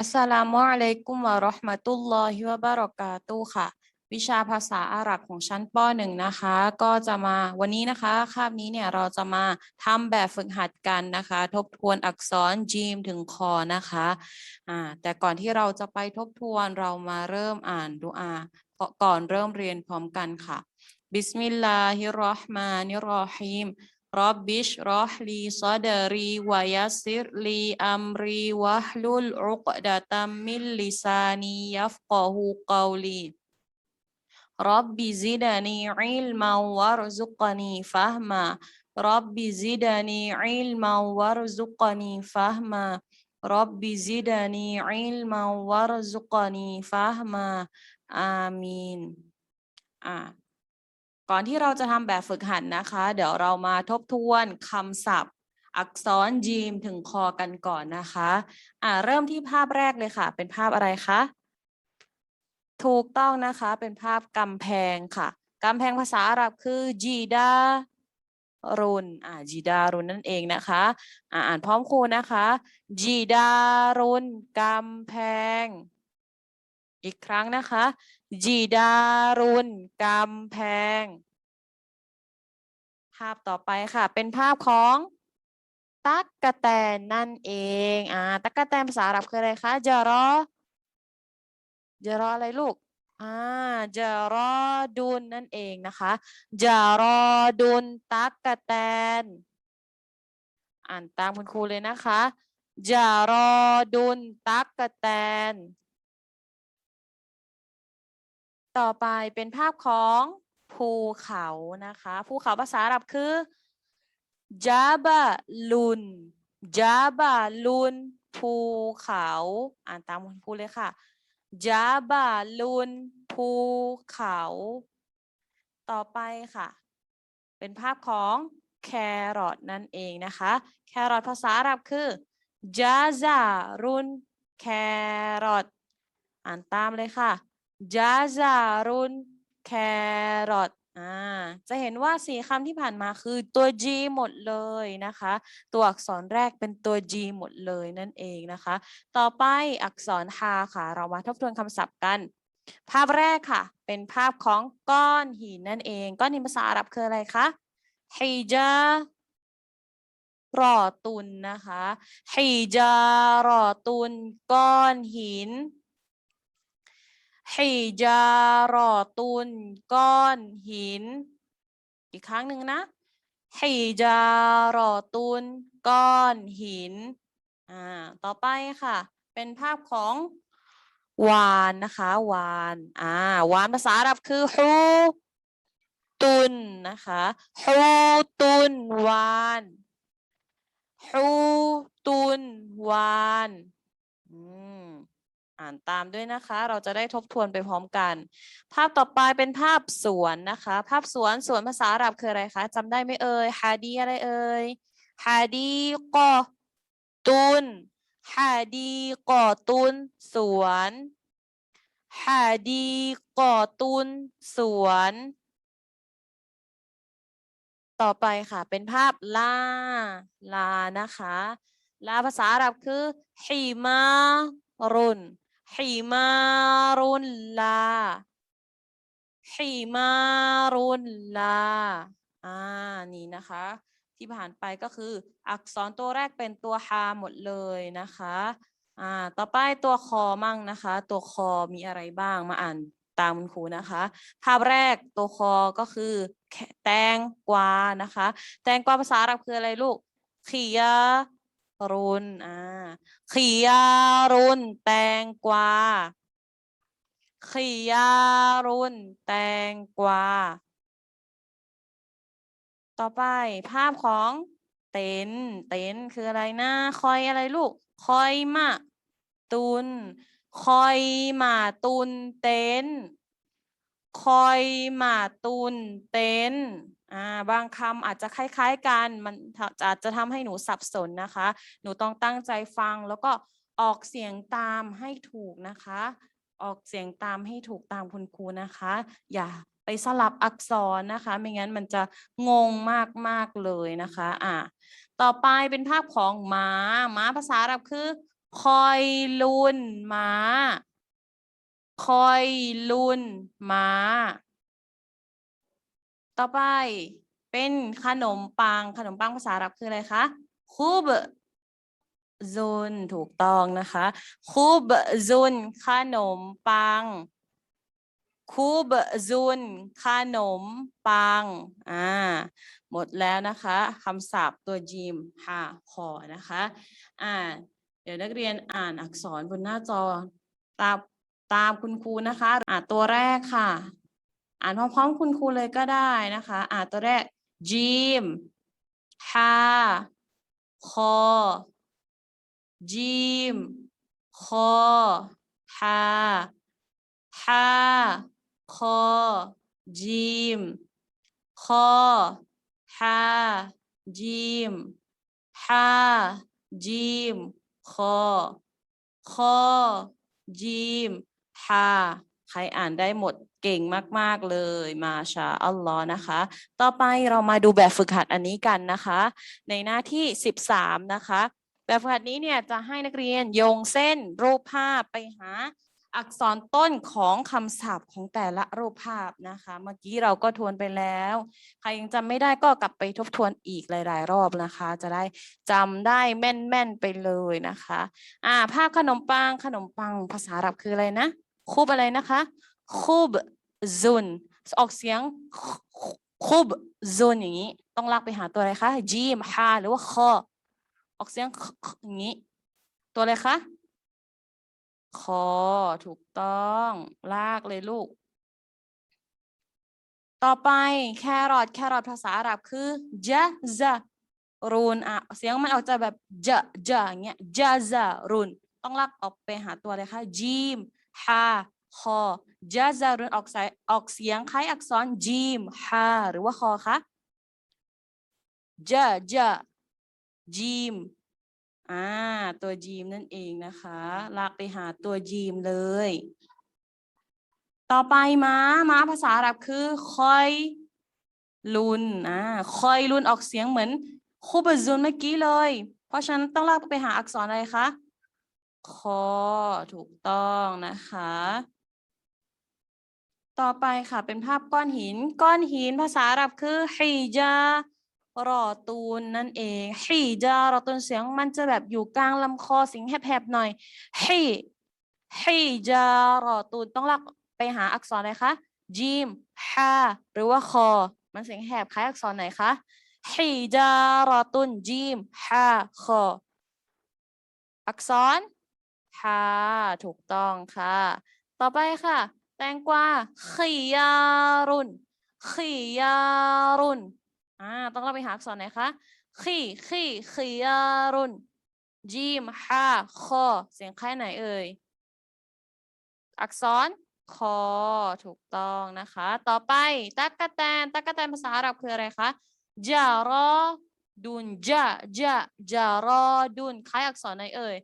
อัสสลามุอะลัยกุมวะเราะห์มะตุลลอฮิวะบะเราะกาตุค่ะ วิชาภาษาอาหรับของชั้นป .1 นะคะ ก็จะมาวันนี้นะคะคาบนี้เนี่ยเราจะมาทำแบบฝึกหัดกันนะคะ ทบทวนอักษรจีมถึงคอนะคะอ่าแต่ก่อนที่เราจะไปทบทวนเรามาเริ่มอ่านดุอาก่อนเริ่มเรียนพร้อมกันค่ะบิสมิลลาฮิรเราะห์มานิรเราะฮีม รับบิชรอฮลีซอดารีวายัสซิรลีอัมรีวะฮลุลอุก ก่อนที่เราจะทำแบบฝึกหัดนะคะ เดี๋ยวเรามาทบทวนคำศัพท์ อักษรจีมถึงคอกันก่อนนะคะอ่าเริ่มที่ภาพแรกเลยค่ะ เป็นภาพอะไรคะถูกต้องนะคะเป็นภาพกำแพงค่ะกำแพงภาษาอาหรับคือจีดารุนอ่าจีดารุนนั่นเองนะคะอ่าอ่านพร้อมครูนะคะจีดารุนกำแพง อีกครั้งนะคะจีดารุนกำแพง ภาพต่อไปค่ะ เป็นภาพของตักกะแตนนั่นเอง อ่า ตักกะแตนภาษาอาหรับคืออะไรคะจารอจารออะไรลูก อ่าจารอดุนนั่นเองนะคะจารอดุนตักกะแตน อ่านตามคุณครูเลยนะคะจารอดุนตักกะแตน ต่อไปเป็นภาพของภูเขานะคะ ภูเขาภาษาอาหรับคือ จาบะลุน จาบะลุน ภูเขา อ่านตามคุณครูเลยค่ะ จาบะลุน ภูเขา ต่อไปค่ะ เป็นภาพของแครอทนั่นเองนะคะ แครอทภาษาอาหรับคือ จาซารุน แครอท อ่านตามเลยค่ะ จาซารุนแครอทอ่าจะเห็นว่าสี่คำที่ผ่านมาคือตัว G หมดเลยนะคะ ตัวอักษรแรกเป็นตัว G หมดเลยนั่นเองนะคะ ต่อไปอักษรฮาค่ะ เรามาทบทวนคำศัพท์กัน ภาพแรกค่ะ เป็นภาพของก้อนหินนั่นเอง ก้อนหินภาษาอาหรับคืออะไรคะฮิจารอตุนนะคะฮิจารอตุน ก้อนหิน ฮิจารอตุนก้อนหิน อีกครั้งหนึ่งนะฮิจารอตุนก้อนหินอ่าต่อไปค่ะ เป็นภาพของวานนะคะวานอ่าวานภาษาอาหรับคือฮูตุนนะคะฮูตุนวานฮูตุนวานอืม อ่านตามด้วยนะคะ เราจะได้ทบทวนไปพร้อมกัน ภาพต่อไปเป็นภาพสวนนะคะ ภาพสวนสวนภาษาอาหรับคืออะไรคะจำได้ไหมเอ่ยฮาดีอะไรเอ่ยฮาดีกอตุนฮาดีกอตุนสวนฮาดีกอตุนสวน ต่อไปค่ะ เป็นภาพลาลานะคะ ลาภาษาอาหรับคือฮิมารุน ฮิมารุนลาฮิมารุนลาอ่านี่นะคะ ที่ผ่านไปก็คือ อักษรตัวแรกเป็นตัวฮาหมดเลยนะคะอ่าต่อไปตัวคอมั่งนะคะ ตัวคอมีอะไรบ้างมาอ่านตามคุณครูนะคะ ภาพแรกตัวคอก็คือ แตงกวานะคะ แตงกวาภาษาอาหรับคืออะไรลูกขียา รุนอ่าขียารุนแตงกวาขียารุนแตงกวา ต่อไปภาพของเต็นเต็นคืออะไรนะ คอยอะไรลูก คอยมา ตุน คอยมาตุนเต็นคอยมาตุนเต็น อ่าบางคำอาจจะคล้าย ๆกัน มันอาจจะทำให้หนูสับสนนะคะ หนูต้องตั้งใจฟังแล้วก็ออกเสียงตามให้ถูกนะคะ ออกเสียงตามให้ถูกตามคุณครูนะคะ อย่าไปสลับอักษรนะคะ ไม่งั้นมันจะงงมากๆเลยนะคะอ่าต่อไปเป็นภาพของหม้าม้าภาษาอาหรับคือคอยลุนหมาคอยลุนหมา ต่อไปเป็นขนมปัง ขนมปังภาษาอาหรับคืออะไรคะคูบซุนถูกต้องนะคะคูบซุนขนมปังคูบซุนขนมปังอ่าหมดแล้วนะคะคำศัพท์ตัวจีมฮาคอนะคะอ่าเดี๋ยวนักเรียนอ่านอักษรบนหน้าจอตามตามคุณครูนะคะอ่าตัวแรกค่ะ อ่านพร้อมๆคุณครูเลยก็ได้นะคะ อ่านตัวแรกจีมฮาคอจีมคอฮาฮาคอจีมคอฮาจีมฮาจีมคอคอจีมฮา ใครอ่านได้หมดเก่งมาก ๆ เลยมาชาอัลลอฮ์นะคะ ต่อไปเรามาดูแบบฝึกหัดอันนี้กันนะคะ ในหน้าที่ 13 นะคะ แบบฝึกหัดนี้เนี่ยจะให้นักเรียนโยงเส้นรูปภาพไปหาอักษรต้นของคำศัพท์ของแต่ละรูปภาพนะคะ เมื่อกี้เราก็ทวนไปแล้ว ใครยังจำไม่ได้ก็กลับไปทบทวนอีกหลาย ๆ รอบนะคะ จะได้จำได้แม่น ๆ ไปเลยนะคะ อ่า ภาพขนมปังขนมปังภาษาอาหรับคืออะไรนะ คูบอะไรนะคะคูบซุนออกเสียงคูบซุนอย่างนี้ ต้องลากไปหาตัวอะไรคะจีมฮาหรือว่าคอออกเสียงอย่างนี้ ตัวอะไรคะคอถูกต้อง ลากเลยลูก ต่อไปแครอทแครอทภาษาอาหรับคือจะซะรูนอะเสียงมันออกจะแบบจะจะอย่างเงี้ยจะซะรูนต้องลากออกไปหาตัวเลยค่ะจีม ฮาคอจะซะรูนออกสายออกเสียงคล้ายอักษรจีมฮาหรือว่าคอคะจะจะจีมอ่าตัวจีมนั่นเองนะคะลากไปหาตัวจีมเลย ต่อไปม้าม้าภาษาอาหรับคือคอยลุนอ่าคอยลุนออกเสียงเหมือนคูบซุนเมื่อกี้เลย เพราะฉะนั้นต้องลากไปหาอักษรอะไรคะ คอ ถูกต้องนะคะ ต่อไปค่ะเป็นภาพก้อนหิน ก้อนหินภาษาอาหรับคือฮิจารอตูนนั่นเองฮิจารอตูนเสียงมันจะแบบอยู่กลางลำคอเสียงแหบๆหน่อยฮิฮิจารอตูนต้องลากไปหาอักษรอะไรคะจีมฮาหรือว่าคอ มันเสียงแหบคล้ายอักษรไหนคะฮิจารอตุนจีมฮาคออักษร ฮาถูกต้องค่ะ ต่อไปค่ะ แตงกวาขียารุนขียารุนอ่าต้องเราไปหาอักษรไหนคะขีขีขียารุนจีมฮาคอเสียงคล้ายไหนเอ่ย อักษรคอถูกต้องนะคะ ต่อไปตักกะแตนตักกะแตนภาษาอาหรับคืออะไรคะจารอดุนจะจะจารอดุนคล้ายอักษรไหนเอ่ย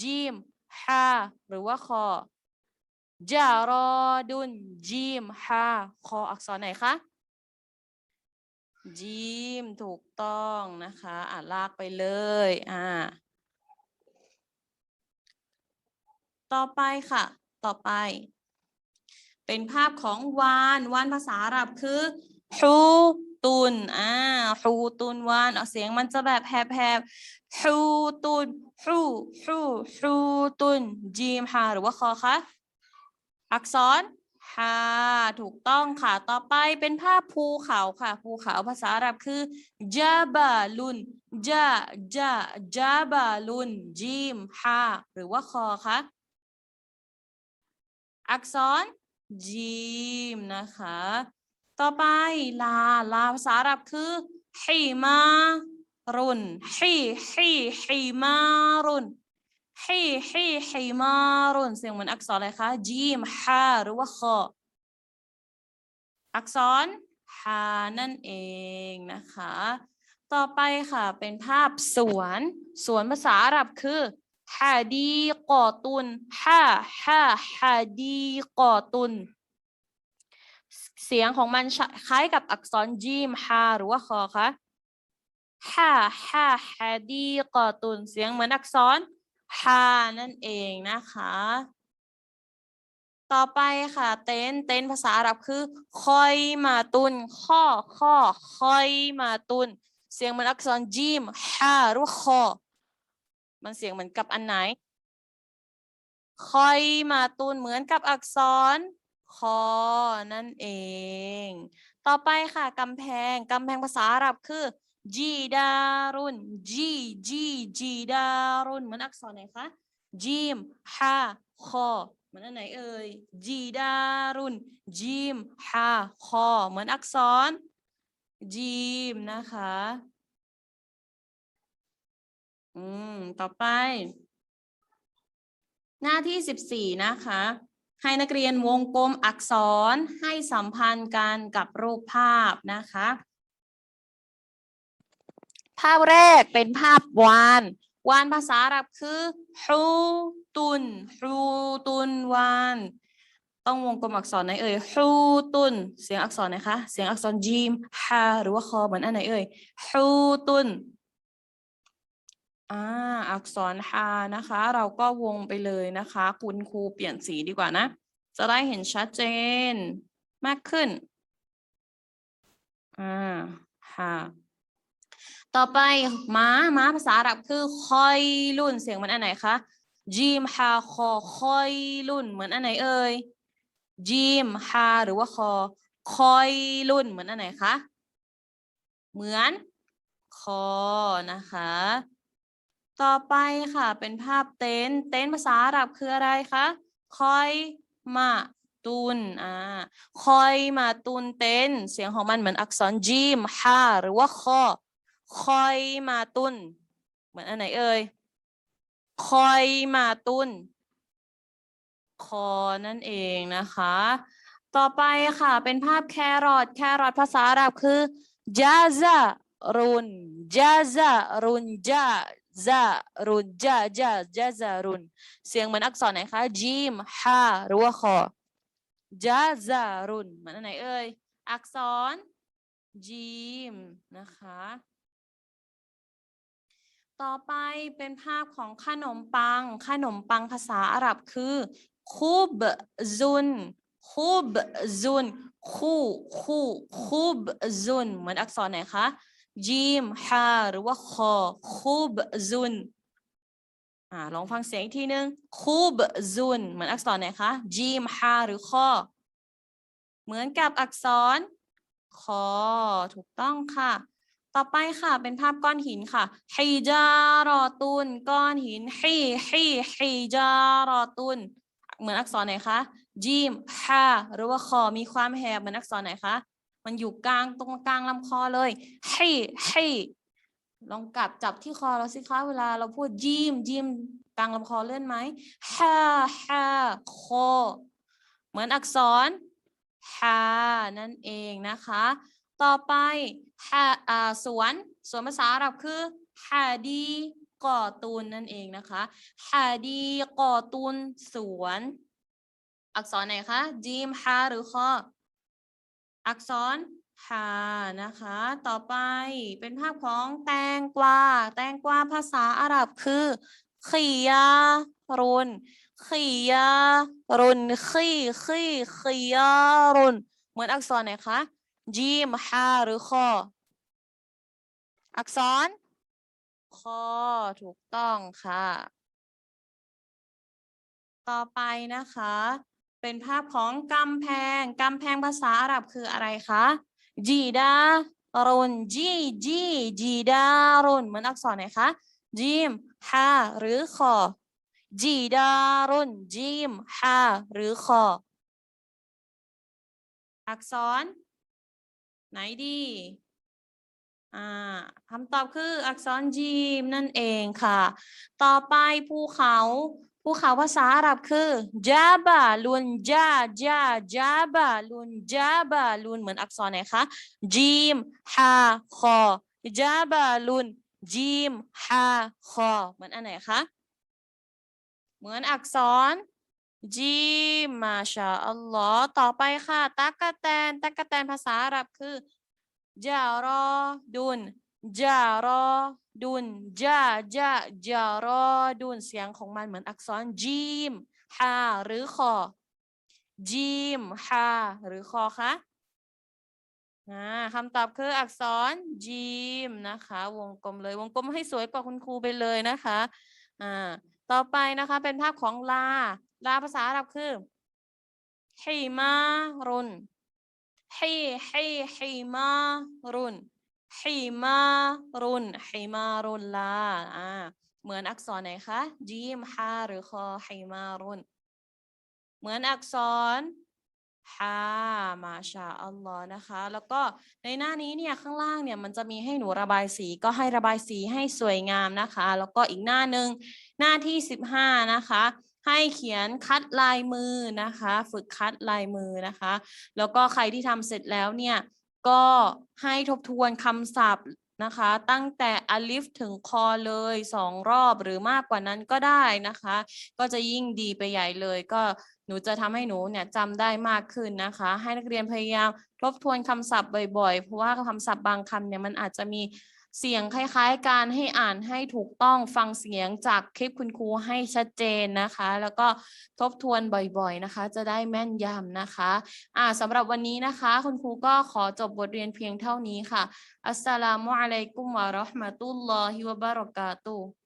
จีม ฮาหรือว่าคอจารอดุนจีมฮาคออักษรไหนคะจีมถูกต้องนะคะอ่านลากไปเลยอ่าต่อไปค่ะ ต่อไป เป็นภาพของวาน วานภาษาอาหรับคือฮู ตุนอ่าฮูตุนวานออกเสียงมันจะแบบแหบๆฮูตุนฮูฮูฮูตุนจีมฮาหรือว่าคอคะอักษรฮาถูกต้องค่ะ ต่อไปเป็นภาพภูเขาค่ะ ภูเขาภาษาอาหรับคือจาบาลุนจาจาจาบาลุนจีมฮาหรือว่าคอคะอักษรจีมนะคะ ต่อไปลา ลาภาษาอาหรับคือฮิมารุนฮิฮิฮิมารุนฮิฮิฮิมารุนเสียงเหมือนอักษรอะไรคะจีมฮาหรือว่าคออักษรฮานั่นเองนะคะ ต่อไปค่ะเป็นภาพสวน สวนภาษาอาหรับคือฮาดีกอตุนฮาฮาฮาดีกอตุน เสียงของมันคล้ายกับอักษรจีมฮาหรือว่าคอคะฮาฮาฮาดีกอตุนเสียงเหมือนอักษรฮานั่นเองนะคะ ต่อไปค่ะ เต้นเต้นภาษาอาหรับคือ คอยมาตุนข้อข้อคอยมาตุน เสียงเหมือนอักษรจีมฮาหรือว่าคอมันเสียงเหมือนกับอันไหนคอยมาตุนเหมือนกับอักษร คอ นั่นเอง ต่อไปค่ะกำแพงกำแพงภาษาอาหรับคือจีดารุนจีจีจีดารุนเหมือนอักษรไหนคะจีมฮาคอเหมือนอันไหนเอ่ยจีดารุนจีมฮาคอเหมือนอักษรจีมนะคะอืมต่อไป หน้าที่สิบสี่นะคะ ให้นักเรียนวงกลมอักษรให้สัมพันธ์กันกับรูปภาพนะคะ ภาพแรกเป็นภาพวานวานภาษาอาหรับคือฮูตุนฮูตุนวาน ต้องวงกลมอักษรไหนเอ่ยฮูตุน เสียงอักษรไหนคะ เสียงอักษรจีมฮาหรือว่าคอเหมือนอันไหนเอ่ยฮูตุน อ่าอักษรฮานะคะ เราก็วงไปเลยนะคะ คุณครูเปลี่ยนสีดีกว่านะ จะได้เห็นชัดเจนมากขึ้น อ่าฮาต่อไปม้าม้าภาษาอาหรับคือคอยลุ่นเสียงเหมือนอันไหนคะจีมฮาคอคอยลุ่นเหมือนอันไหนเอ่ยจีมฮาหรือว่าคอคอยลุ่นเหมือนอันไหนคะเหมือนคอนะคะ ต่อไปค่ะ เป็นภาพเต็นท์เต็นท์ภาษาอาหรับคืออะไรคะคอยมาตุนอ่าคอยมาตุนเต็นท์เสียงของมันเหมือนอักษรจีมฮาหรือว่าคอคอยมาตุน เหมือนอันไหนเอ่ยคอยมาตุนคอนั่นเองนะคะ ต่อไปค่ะเป็นภาพแครอทแครอทภาษาอาหรับคือจาซารุนจาซารุนจา ซารุนจาจาจาซารุน เสียงเหมือนอักษรไหนคะจีมฮาหรือว่าคอจาซารุนเหมือนอันไหนเอ่ยอักษรจีมนะคะ ต่อไปเป็นภาพของขนมปัง ขนมปังภาษาอาหรับคือคูบซุนคูบซุนคูคูคูบซุนเหมือนอักษรไหนคะ จีมฮาหรือว่าคอคูบซุนอ่าลองฟังเสียงอีกทีนึงคูบซุนเหมือนอักษรไหนคะจีมฮาหรือคอเหมือนกับอักษรคอถูกต้องค่ะ ต่อไปค่ะเป็นภาพก้อนหินค่ะฮิจารอตุนก้อนหินฮิฮิฮิจารอตุนเหมือนอักษรไหนคะจีมฮาหรือว่าคอมีความแหบเหมือนอักษรไหนคะ มันอยู่กลางตรงกลางลำคอเลยฮิฮิลองกลับจับที่คอเราสิคะเวลาเราพูดจีมจีมกลางลำคอเลื่อนไหมฮ่าฮ่าคอเหมือนอักษรฮานั่นเองนะคะ ต่อไปฮาอ่าสวนสวนภาษาอาหรับคือฮาดีกอตูนนั่นเองนะคะฮาดีกอตูนสวน อักษรไหนคะจีมฮาหรือคอ อักษรฮานะคะ ต่อไปเป็นภาพของแตงกวา แตงกวาภาษาอาหรับคือขียารุนขียารุนขีขีขียารุนเหมือนอักษรไหนคะจีมฮาหรือคออักษรคอถูกต้องค่ะ ต่อไปนะคะ เป็นภาพของกำแพง กำแพงภาษาอาหรับคืออะไรคะจีดารุนจีจีจีดารุนเหมือนอักษรไหนคะจีมฮาหรือคอจีดารุนจีมฮาหรือคออักษร ไหนดีอ่าคำตอบคืออักษรจีมนั่นเองค่ะ ต่อไปภูเขา ภูเขาภาษาอาหรับคือจาบาลุนจาจาจาบาลุนจาบาลุนเหมือนอักษรไหนคะจีมฮาคอจาบาลุนจีมฮาคอเหมือนอันไหนคะเหมือนอักษรจีมมาชาอัลลอฮ์ต่อไปค่ะตักกะแตนตักกะแตนภาษาอาหรับคือจารอดุนจารอ ดุนจาจาจารอดุนเสียงของมันเหมือนอักษรจีมฮาหรือคอจีมฮาหรือคอคะอ่าคำตอบคืออักษรจีมนะคะ วงกลมเลยวงกลมให้สวยกว่าคุณครูไปเลยนะคะอ่าต่อไปนะคะเป็นภาพของลา ลาภาษาอาหรับคือฮิมารุนฮิฮิฮิมารุน ฮิมารุนฮิมารุนลาอ่าเหมือนอักษรไหนคะจีมฮาหรือคอฮิมารุนเหมือนอักษรฮามาชาอัลลอฮ์นะคะ แล้วก็ในหน้านี้เนี่ยข้างล่างเนี่ยมันจะมีให้หนูระบายสีก็ให้ระบายสีให้สวยงามนะคะ แล้วก็อีกหน้าหนึ่งหน้าที่ 15 นะคะ ให้เขียนคัดลายมือนะคะ ฝึกคัดลายมือนะคะ แล้วก็ใครที่ทำเสร็จแล้วเนี่ย ก็ให้ทบทวนคำศัพท์นะคะ ตั้งแต่อลิฟถึงคอเลยสองรอบหรือมากกว่านั้นก็ได้นะคะ ก็จะยิ่งดีไปใหญ่เลย ก็หนูจะทำให้หนูเนี่ยจำได้มากขึ้นนะคะ ให้นักเรียนพยายามทบทวนคำศัพท์บ่อยๆ เพราะว่าคำศัพท์บางคำเนี่ยมันอาจจะมี เสียงคล้ายๆการให้อ่านให้ถูกต้องฟังเสียงจากคลิปคุณครูให้ชัดเจนนะคะ แล้วก็ทบทวนบ่อยๆนะคะ จะได้แม่นยำนะคะอ่าสำหรับวันนี้นะคะ คุณครูก็ขอจบบทเรียนเพียงเท่านี้ค่ะอัสสลามุอะลัยกุมวะราะห์มะตุลลอฮิวะบะเราะกาตุ